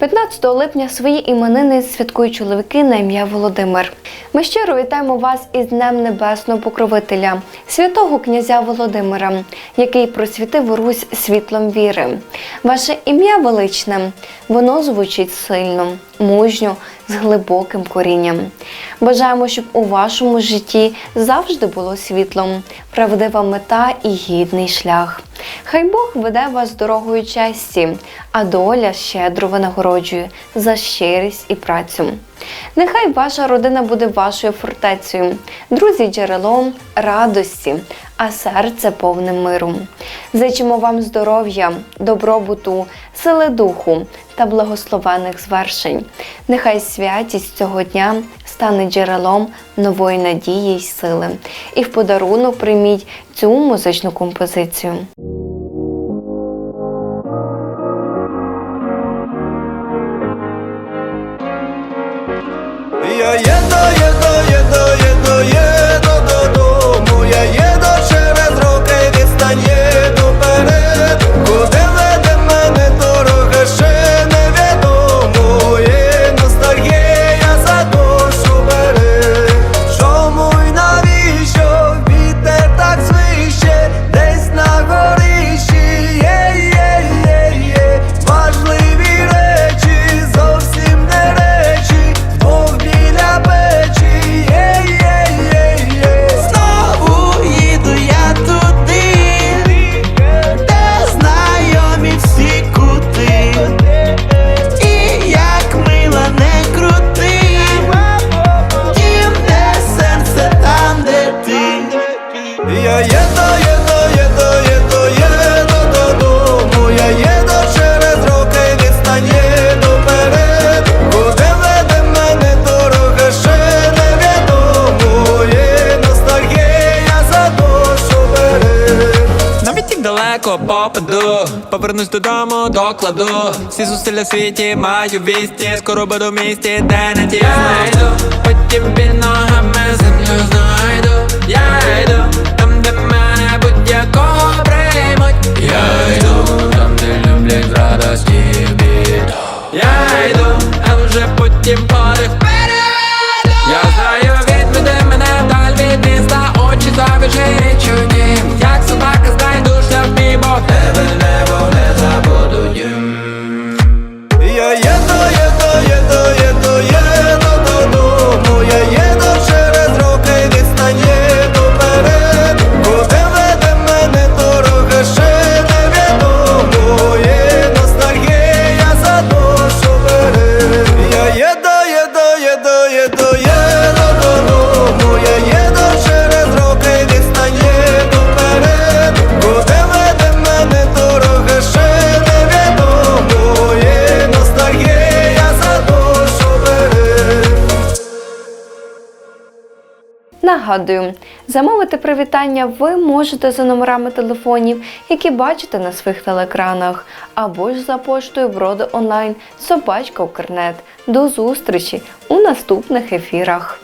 15 липня свої іменини святкують чоловіки на ім'я Володимир. Ми щиро вітаємо вас із Днем Небесного Покровителя, святого князя Володимира, який просвітив Русь світлом віри. Ваше ім'я величне, воно звучить сильно, мужньо, з глибоким корінням. Бажаємо, щоб у вашому житті завжди було світлом, правдива мета і гідний шлях. Хай Бог веде вас дорогою честі, а доля щедро винагороджує за щирість і працю. Нехай ваша родина буде вашою фортецею, друзі джерелом радості, а серце повним миру. Зичимо вам здоров'я, добробуту, сили духу та благословених звершень. Нехай святість цього дня стане джерелом нової надії й сили. І в подарунок прийміть цю музичну композицію. Далеко попаду, повернусь додому, докладу. Всі зусилля в світі маю вісті, скоро буду в місті, де не знайду. Потім під ногами землю Нагадую, замовити привітання ви можете за номерами телефонів, які бачите на своїх телеекранах, або ж за поштою броди онлайн собачка Укрнет. До зустрічі у наступних ефірах.